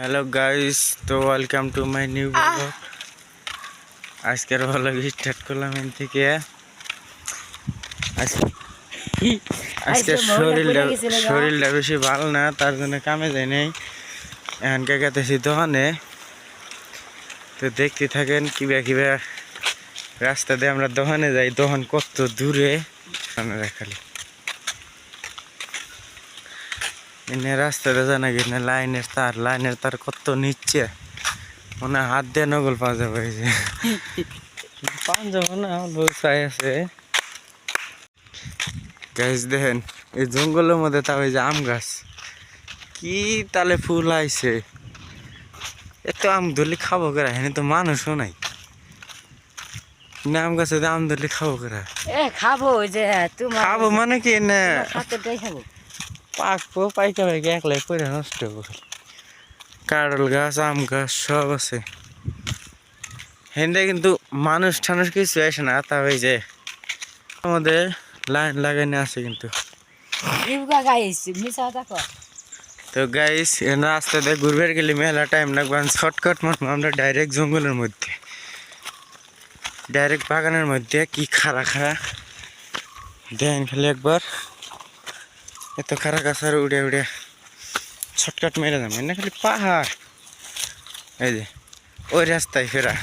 Hello guys তো welcome to my new blog আজকের blog start করলাম এখান থেকে। আজ- আজকে শরীরটা। শরীরটা বেশি ভালো না তার জন্য কামে যাই নাই। এখানকে গেতেছি দোকানে। তো দেখতে থাকেন কিবা কিবা রাস্তা দিয়ে আমরা দোকানে যাই। দোকান কত দূরে? আপনারা খালি এনে রাস্তাটা জানা গেছে লাইনের তার লাইনের তার কত নিচ্ছে মনে হাত দিয়ে নগল পাওয়া যাবে এই যে পাওয়া না বসাই আছে। গাছ দেখেন এই জঙ্গলের মধ্যে তাও এই যে আম গাছ। কি তালে ফুল আইছে। এত আম ধরলে খাব করা? এখানে তো মানুষও নাই। না আম গাছে আম ধরলে খাব করা? এ খাব যে খাব মানে কি না খাব পাকবো পাইকা পাইকা একলাই করে নষ্ট খালি। কারল গাছ আম গাছ সব আছে। হেন্দে কিন্তু মানুষ টানুষ কিছু আসে না তা ওই যে আমাদের লাইন লাগাইনে আছে কিন্তু। গাইস তো গাইস রাস্তা দিয়ে ঘুরবে গেলে মেলা টাইম লাগবে শর্টকাট মারবো আমরা ডাইরেক্ট জঙ্গলের মধ্যে। ডাইরেক্ট বাগানের মধ্যে কি খাড়া খাড়া। দেন খালি একবার। এত খাড়া গাছার উড়ে উড়ে শর্টকাট মেরে যাব না খালি পাহাড়। এই যে ওই রাস্তায় ফেরা।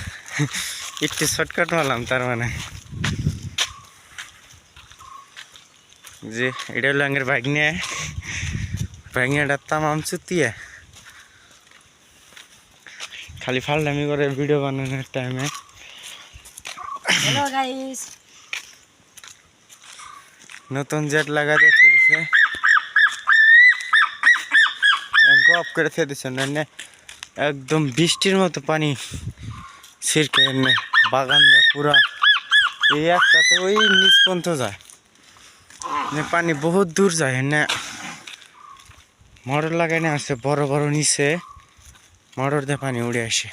একটু শর্টকাট মারলাম তার মানে। যে এটা হলো আঙের বাইক নিয়ে বাইক নিয়ে তামাম চুতিয়ে। খালি ফালদামি করে ভিডিও বানানোর টাইমে নতুন জেট লাগাতে ছেড়েছে গপ করে খেয়ে দিচ্ছে না একদম বৃষ্টির মতো পানি ছিরকে এনে বাগান পুরা। এই একটাতে ওই নিচ পর্যন্ত যায়। পানি বহুত দূর যায় এনে মোটর লাগাইনে আসে, বড় বড় নিচে মোটর দিয়ে পানি উড়ে আসে।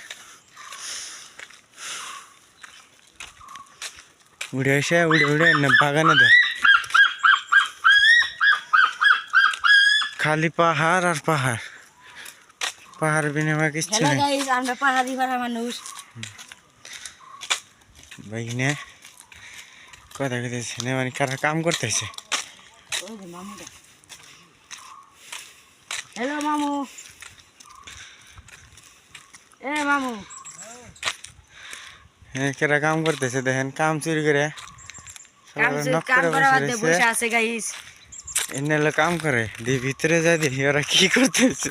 উড়ে আসে, উড়ে উড়ে এনে বাগানে দেয়। খালি পাহাড় আর পাহাড়। পাহাড় বিনিময় কিচ্ছু হ্যালো নেই। গাইস আমরা পাহাড়ি পাড়া মানুষ। বাইনে কথা কইতেছে না মানে কারা কাম করতেছে? ওই যে মামুটা হ্যালো মামু। এ মামু। হ্যাঁ কেরা কাম করতেছে দেখেন কাম চুরি করে। কাম সবাই চুরি- নক কাম করে করা বাদ বসে দিয়ে রয়েছে। বসে আছে গাইস এনে হলো কাম করে। দিয়ে ভিতরে যাই দেখি ওরা কি করতেছে।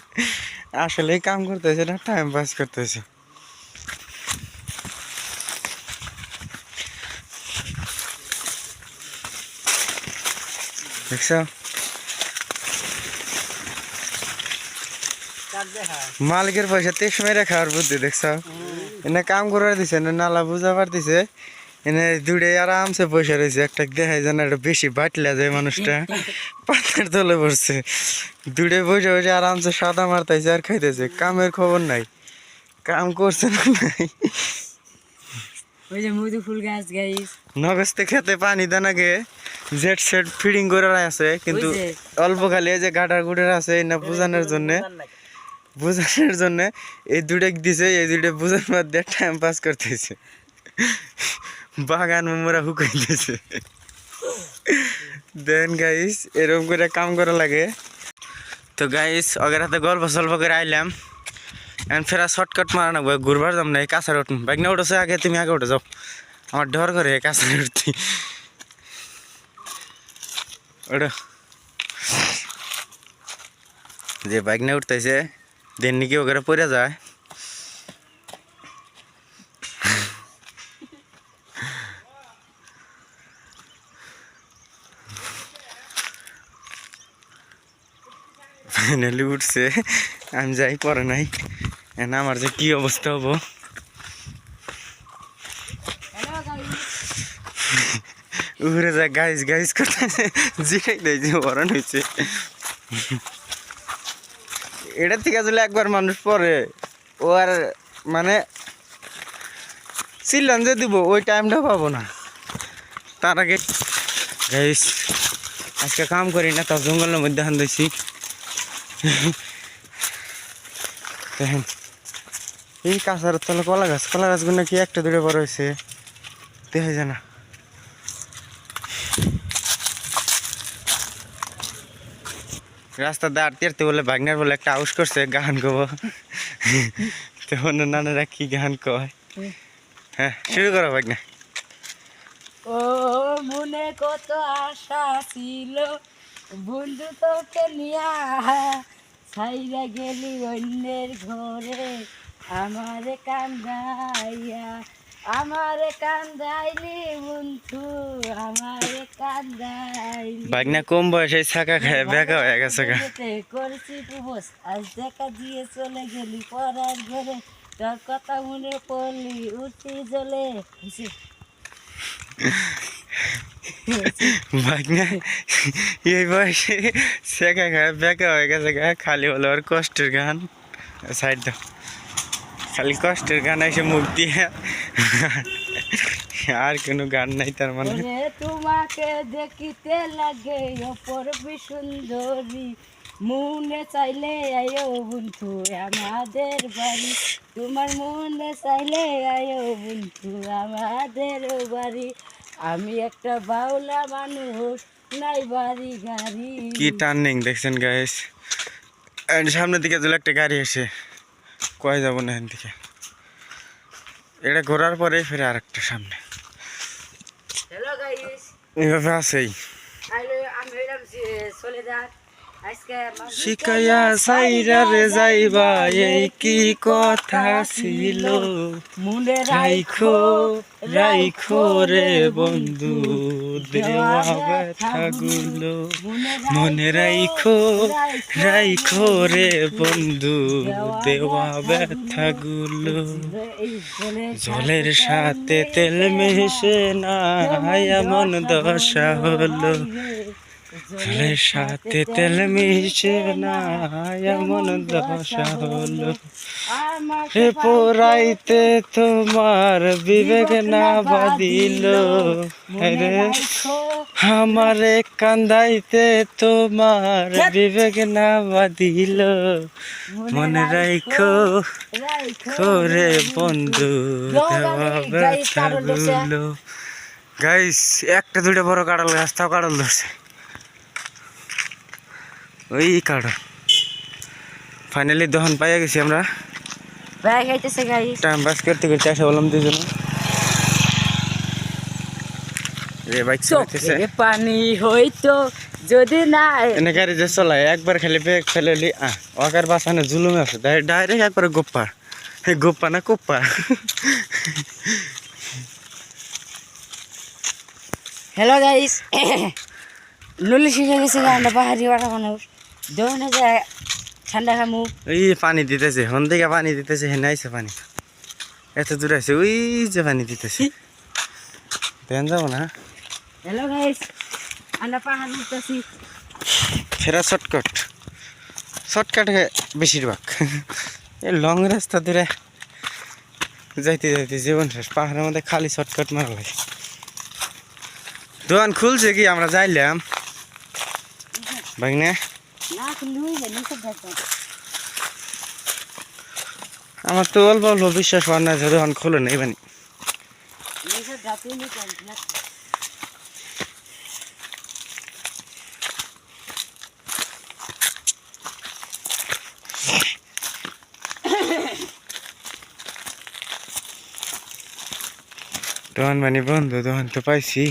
আসলে কাম করতেছে না টাইম পাস করতেছে। দেখছ? মালিকের পয়সা তেইশ মেরে খাওয়ার বুদ্ধি দেখছ? এনে কাম করে দিছে নালা বুঝাবার পারতেছে এনে দূরে আরামসে বসে রয়েছে। একটা দেখাই যেন একটা বেশি বাটলা যায় মানুষটা। পাতার তলে পড়ছে। দূরে বসে বসে আরামসে সাদা মারতেছে আর খাইতেছে। কামের খবর নাই। কাম করছে না নাই। ওই যে মধু ফুল গাছ গাইস নগস্তে খেতে পানি জেট সেট ফিডিং করে আছে কিন্তু অল্প খালি এই যে গাডার গুডার আছে না বোঝানোর জন্য। বোঝানোর জন্য এই দুটো দিছে এই দুটো বোঝানোর মধ্যে টাইম পাস করতেছে। বাগান মোমরা হুকাইতেছে দেন গাইস এরকম করে কাম করা লাগে। তো গাইস অগের হাতে গল্প সল্প করে আইলাম। এখন ফেরা শর্টকাট মারা না ঘুরবার যাম না, এই কাছার উঠুন বাইক না উঠেছে আগে, তুমি আগে উঠে যাও। আমার ডর করে কাছারে উঠতি। ওটা। যে বাইক না উঠতেছে, দেন নাকি ওখানে পড়ে যায়। ফাইনালি উঠছে। আমি যাই, পরে নাই। এখন আমার যে কি অবস্থা হব? উড়ে যা গাইস গাইস করতেছে। জিরাই দেয় যে মরণ হয়েছে এটা থেকে আসলে একবার মানুষ পরে। ও আর মানে চিল্লান যে দিব, ওই টাইমটা পাবো না। তার আগে গাইস আজকে কাম করি না তাও জঙ্গলের মধ্যে হান দিছি। দেখেন, এই কাঁচার তলে কলা গাছ, কলা গাছগুলো নাকি একটা দূরে বড় হয়েছে? দেখা যায় না। রাস্তা দাঁড় তেরতে বলে বাগনার বলে একটা আউস করছে, গান গব তখন নানারা কি গান কয়? হ্যাঁ শুরু করো বাগনা ও মনে কত আশা ছিল বন্ধু তোকে নিয়া সাইরা গেলি অন্যের ঘরে। আমারে কান্দাইয়া আমারে কান্দাইলি বন্ধু আমারে কান্দাইলি। বাগনা কম বয়সে ছাকা খায় বেকা হয়ে গেছে করছি প্রবোস আজ দেখা দিয়ে চলে গেলি পড়ার ঘরে। তোর কথা মনে পড়লি উঠি জ্বলে বাগনা এই বয়সে শেখা খায়, বেকা হয়ে গেছে গা, খালি হলো আর কষ্টের গান। সাইড খালি কষ্টের গান এসে মুখ দিয়ে। আর কোনো গান নাই তার মানে। তোমাকে দেখিতে লাগে অপরবি সুন্দরী মনে চাইলে আয়ো বন্ধু, আমাদের বাড়ি। তোমার মনে চাইলে আয়ো বন্ধু, আমাদের বাড়ি। আমি একটা বাউলা মানুষ নাই বাড়ি গাড়ি। কি টার্নিং দেখছেন গাইস সামনের দিকে দিল একটা গাড়ি এসে কয় যাব না এখান থেকে? এটা ঘোরার পরে ফেরে আর একটা সামনে এভাবে আছেই। চলে আজকে শিকাইয়া সাইরা রে যাইবা, এই কি কথা ছিল? মনে রাইখো রাইখো রে বন্ধু, দেওয়া ব্যথাগুলো মনে রাইখো রাইখো রে বন্ধু, দেওয়া ব্যথাগুলো জলের সাথে তেল মেশে না এমন দশা হলো। জলের সাথে তেল মিশে না, এমন দশা হলো। হে পোরাইতে তোমার বিবেক না বাদিল রে, আমারে কান্দাইতে তোমার বিবেক না বাদিল মনে রাইখো করে বন্ধু গাইস, একটা দুইটা বড় কাঁড়াল গাছ, তাও কাঁড়াল ধরছে। ওই কাঁড়াল ফাইনালি দহন পাইয়া গেছি আমরা। ব্যাগ খাইতেছে গাইস টাইম পাস করতে করতে আসা বললাম দুজনে রে বাইক চালাইতেছে। চোখে পানি হইতো যদি না এনে গাড়ি যে চলায় একবার খালি ব্রেক ফেলেলি আহ ওকার বাসানে জুলুমে আছে। ডাইরেক্ট একবার গোপ্পা। গোপ্পা না কোপ্পা। হ্যালো গাইস লুলি শিখে গেছে আমরা পাহাড়ি বাড়া মানুষ দোকানে যায় ঠান্ডা খামু ওই পানি দিতেছে হন থেকে পানি দিতেছে হেনে আইছে পানি এত দূর আছে ওই যে পানি দিতেছে দেন যাব না হ্যালো গাইস আমরা পাহাড় উঠতেছি ফেরা শর্টকাট শর্টকাট বেশিরভাগ এই লং রাস্তা ধরে যাইতে যাইতে জীবন শেষ পাহাড়ের মধ্যে খালি শর্টকাট মারা লাগে দোকান খুলছে কি আমরা যাইলাম ভাগনে আমার তো অল্প অল্প বিশ্বাস হওয়ার না যে দোকান খুলে নেই বানি দোকান মানে বন্ধু দোকান তো পাইছি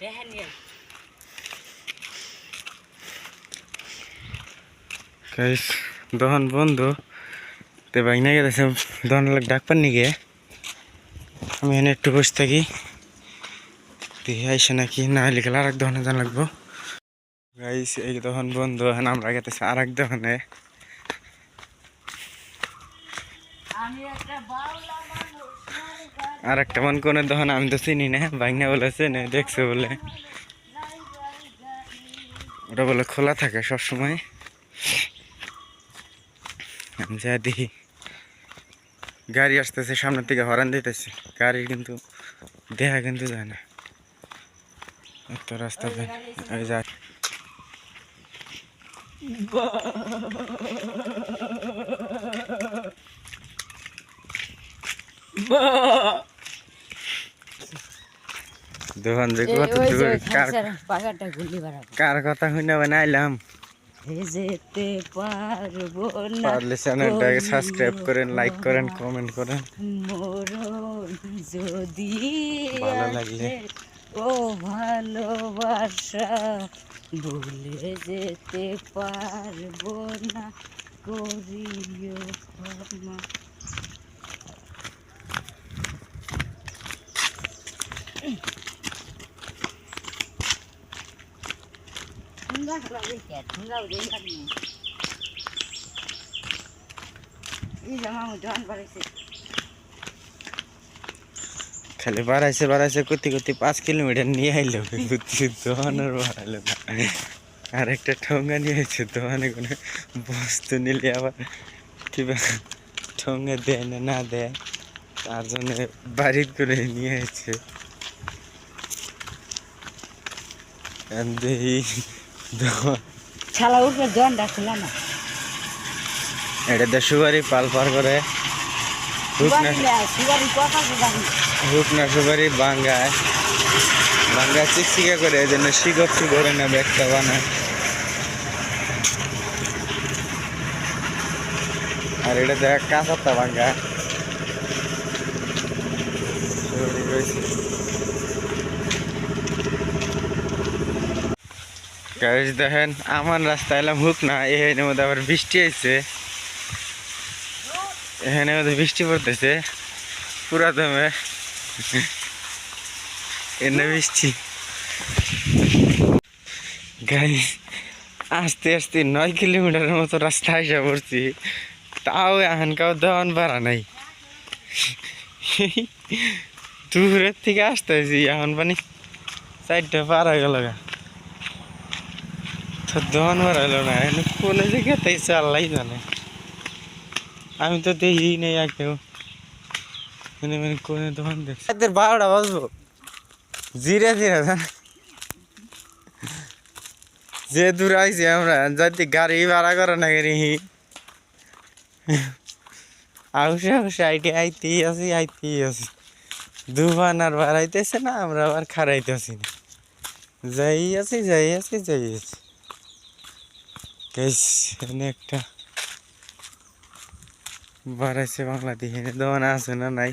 দেখেন দোকান বন্ধ তো বাইনা গেছে দোকান লোক ডাক পাননি গে। আমি এখানে একটু বসে থাকি। দেখি আইসে নাকি না হলে গেলে আর এক দোকানে যান লাগবো। গাইস এই দোকান বন্ধ এখন আমরা গেতেছি আর এক মানুষ আর একটা মন কোন দোকান আমি তো চিনি না বাইনা বলেছে না দেখছে বলে। ওটা বলে খোলা থাকে সবসময়। আমি গাড়ি আসতেছে সামনের দিকে হরান দিতেছে। গাড়ি কিন্তু দেখা কিন্তু যায় না। এত রাস্তা দিয়ে এই যা দোকান যে কত দূর কার পাখাটা গুলি বাড়াবো। কার কথা শুনে বানাইলাম যেতে পারব না। পারলে চ্যানেলটাকে সাবস্ক্রাইব করেন লাইক করেন কমেন্ট করেন। মরণ যদি ভালো লাগলে। ও ভালোবাসা ভুলে যেতে পারব না। করিও ক্ষমা। খালি বাড়াইছে বাড়াইছে করতে করতে পাঁচ কিলোমিটার নিয়ে আইলো। কিন্তু দোকানের বাড়াইলো না। আর একটা ঠোঙ্গা নিয়ে আইছে, দোকানে কোনো বস্তু নিলে আবার কিবা ঠোঙ্গা দেয় না না দেয়। তার জন্য বাড়ির করে নিয়ে আইছে। দেখি ছালা উঠে জন ডাকছিল না। এটা দেশুবাড়ি পাল পার করে। রূপনা সুপারি বাঙ্গায়। বাঙ্গা চিকচিকা করে এই জন্য শিগপ করে না ব্যাগটা বানায়। আর এটা দেখ কাঁচাত্তা বাঙ্গা সুপারি রয়েছে। Guys, দেখেন আমার রাস্তা এলাম হুক না এখানে মধ্যে আবার বৃষ্টি হয়েছে এখানে মধ্যে বৃষ্টি পড়তেছে পুরা দমে এনে বৃষ্টি। গাই আস্তে আস্তে নয় কিলোমিটারের মতো রাস্তা আসা পড়ছি। তাও এখানকাও দেওয়ান পারা নাই। দূরের থেকে আসতেছি এখন পানি চারটা পার গেল গা। তো দহন বাড়াইলো না এখন কোন জায়গাতেই চাল্লাই জানে। আমি তো দেখি নেই আর কেউ মানে মানে কোনে দোকান দেখছি বারোটা বাজবো। জিরে জিরে জান। যে দূর আইছি আমরা, যদি গাড়ি ভাড়া করে না গাড়ি আউসে আউসে আইটি, আইতেই আছি আইতেই আছি। দুবান আর বাড়াইতেছে না, আমরা আবার খারাইতেছি না। যাই আছি যাই আছি যাই আছি। এখানে একটা বাড়াইছে বাংলাদেশ। দোকান আছে না নাই?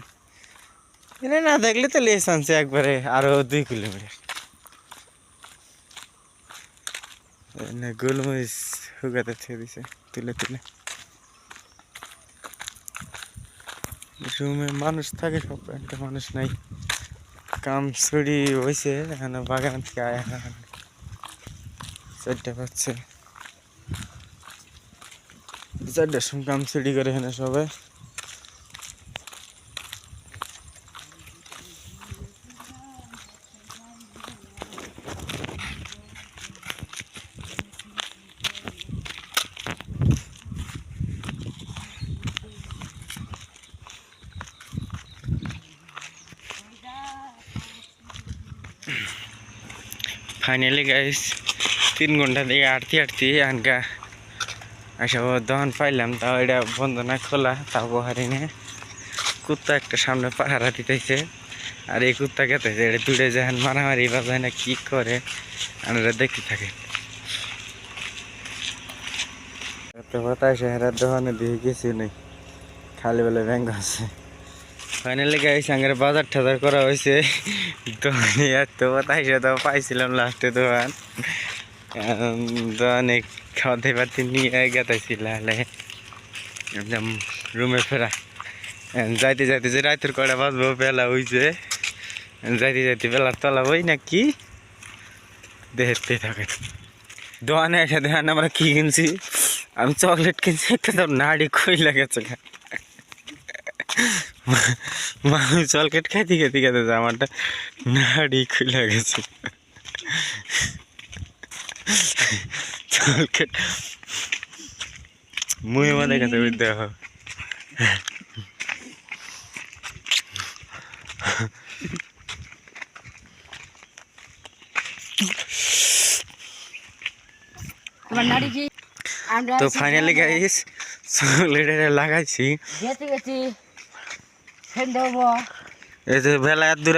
এনে না দেখলে তো লেস আনছে একবারে আরও দুই কিলোমিটার। গোলমরিচ হুগাতে ছেড়ে দিছে, তুলে তুলে। রুমে মানুষ থাকে, সব একটা মানুষ নাই। কাম ছড়ি হয়েছে এখানে বাগান থেকে আয়। চারটা পাচ্ছে চারটার সময় কাম ছড়ি করে এখানে সবাই ফাইনালি গাইস তিন ঘণ্টা থেকে আটতে আটতে আনকা আচ্ছা ও দহন পাইলাম, তাও এটা বন্ধ না, খোলা, তাও বহারি নে কুত্তা একটা সামনে পাহারা দিতেছে, আর এই কুত্তা খেতেছে এটা দূরে যখন মারামারি বাজায় না, কি করে? আমরা দেখতে থাকে। এত বাতাস হেরা দোকানে দিয়ে কিছু নেই। খালি বেলা ব্যাংক আছে। ফাইনালি গাইস আঙ্গের বাজার টাজার করা হয়েছে। দোকানে এত বাতাস তো পাইছিলাম লাস্টে দোকান দোকানে খাওয়াতে পারতে নিয়ে গেতেছি লালে একদম রুমে ফেরা। যাইতে যাইতে যে রাতের কটা বাজবো, বেলা হইছে। যাইতে যাইতে বেলার তলা ওই না কি দেখতে থাকে। দোকানে এসে দেখেন আমরা কি কিনছি? আমি চকলেট কিনছি একটা তো নাড়ি কই লাগেছে মানুষ চকলেট খাইতে খেতে খেতে আমারটা নাড়ি খুলে গেছে। চকলেট মুহে মধ্যে গেছে ওই দেখো তোমার নারী কি আমরা তো আছি ফাইনালি গ্রামে। গাইস চুলেটা লাগাইছি গেছি গেছি সেন্ড হব এই যে বেলা দূর